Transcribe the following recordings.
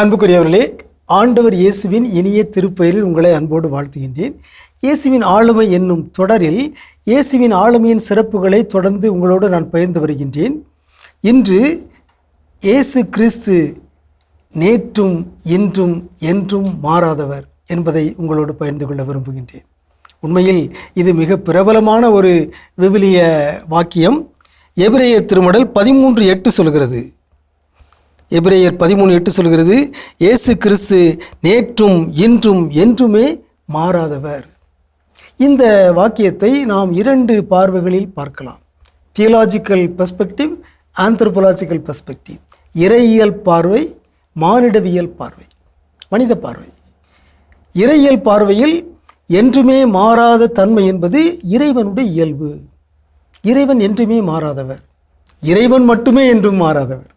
அன்புக்குரியவர்களே ஆண்டவர் இயேசுவின் இனிய திருப்பெயரில் உங்களை அன்போடு வாழ்த்துகின்றேன். இயேசுவின் ஆளுமை என்னும் தொடரில் இயேசுவின் ஆளுமையின் சிறப்புகளை தொடர்ந்து உங்களோடு நான் பகிர்ந்து வருகின்றேன். இன்று இயேசு கிறிஸ்து நேற்றும் இன்றும் என்றும் மாறாதவர் என்பதை உங்களோடு பகிர்ந்து கொள்ள விரும்புகின்றேன். உண்மையில் இது மிக பிரபலமான ஒரு விவிலிய வாக்கியம். எபிரேய திருமடல் பதிமூன்று எட்டு சொல்கிறது எபிரேயர் பதிமூணு எட்டு சொல்கிறது இயேசு கிறிஸ்து நேற்றும் இன்றும் என்றுமே மாறாதவர். இந்த வாக்கியத்தை நாம் இரண்டு பார்வைகளில் பார்க்கலாம். Theological perspective anthropological perspective. இறையியல் பார்வை மானிடவியல் பார்வை. மனித பார்வை. இறையியல் பார்வையில் என்றுமே மாறாத தன்மை என்பது இறைவனுடைய இயல்பு. இறைவன் என்றுமே மாறாதவர். இறைவன் மட்டுமே என்றும் மாறாதவர்.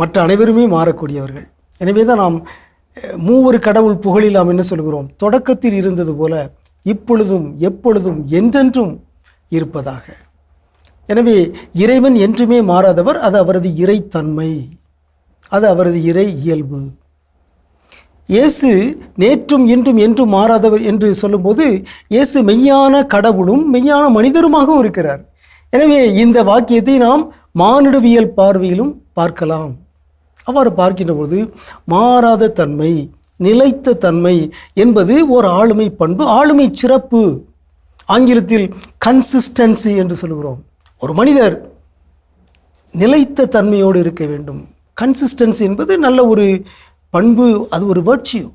மற்ற அனைவருமே மாறக்கூடியவர்கள். எனவே தான் நாம் மூவர் மூவரு கடவுள் புகழில் நாம் என்ன சொல்கிறோம்? தொடக்கத்தில் இருந்தது போல இப்பொழுதும் எப்பொழுதும் என்றென்றும் இருப்பதாக. எனவே இறைவன் என்றுமே மாறாதவர் அது அவரது இறைத்தன்மை. அது அவரது இறை இயல்பு. இயேசு நேற்றும் இன்றும் என்றும் மாறாதவர் என்று சொல்லும்போது இயேசு மெய்யான கடவுளும் மெய்யான மனிதருமாகவும் இருக்கிறார். எனவே இந்த வாக்கியத்தை நாம் மானிடவியல் பார்வையிலும் பார்க்கலாம். அவ்வாறு பார்க்கின்ற பொழுது மாறாத தன்மை நிலைத்த தன்மை என்பது ஒரு ஆளுமை பண்பு ஆளுமை சிறப்பு. ஆங்கிலத்தில் கன்சிஸ்டன்சி என்று சொல்கிறோம் ஒரு மனிதர் நிலைத்த தன்மையோடு இருக்க வேண்டும். கன்சிஸ்டன்சி என்பது நல்ல ஒரு பண்பு அது ஒரு வேர்ச்சியூ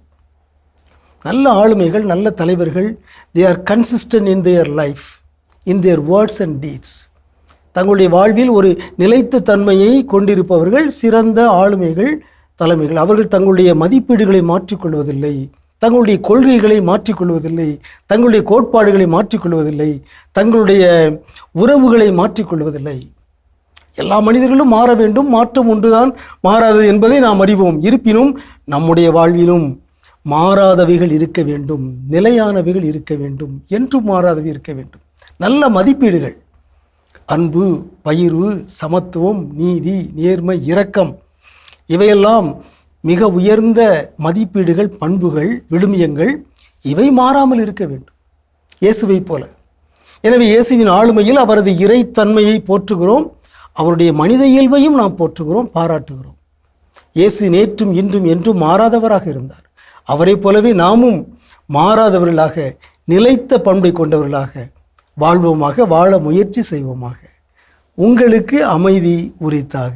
நல்ல ஆளுமைகள் நல்ல தலைவர்கள் they are consistent in their life in their words and deeds தங்களுடைய வாழ்வில் ஒரு நிலைத்த தன்மையை கொண்டிருப்பவர்கள் சிறந்த ஆளுமைகள் தலைமைகள். அவர்கள் தங்களுடைய மதிப்பீடுகளை மாற்றிக்கொள்வதில்லை தங்களுடைய கொள்கைகளை மாற்றிக்கொள்வதில்லை தங்களுடைய கோட்பாடுகளை மாற்றிக்கொள்வதில்லை தங்களுடைய உறவுகளை மாற்றிக்கொள்வதில்லை. எல்லா மனிதர்களும் மாற வேண்டும். மாற்றம் ஒன்றுதான் மாறாதது என்பதை நாம் அறிவோம். இருப்பினும் நம்முடைய வாழ்விலும் மாறாதவைகள் இருக்க வேண்டும். நிலையானவைகள் இருக்க வேண்டும். என்றும் மாறாதவை இருக்க வேண்டும். நல்ல மதிப்பீடுகள் அன்பு பயிர்வு சமத்துவம் நீதி நேர்மை இரக்கம் இவையெல்லாம் மிக உயர்ந்த மதிப்பீடுகள் பண்புகள் விழுமியங்கள் இவை மாறாமல் இருக்க வேண்டும். இயேசுவை போல. எனவே இயேசுவின் ஆளுமையில் அவரது இறைத்தன்மையை போற்றுகிறோம். அவருடைய மனித இயல்பையும் நாம் போற்றுகிறோம் பாராட்டுகிறோம். இயேசு நேற்றும் இன்றும் என்றும் மாறாதவராக இருந்தார். அவரைப் போலவே நாமும் மாறாதவர்களாக நிலைத்த பண்பை கொண்டவர்களாக வாழ்வோமாக வாழ முயற்சி செய்வோமாக. உங்களுக்கு அமைதி உரித்தாக.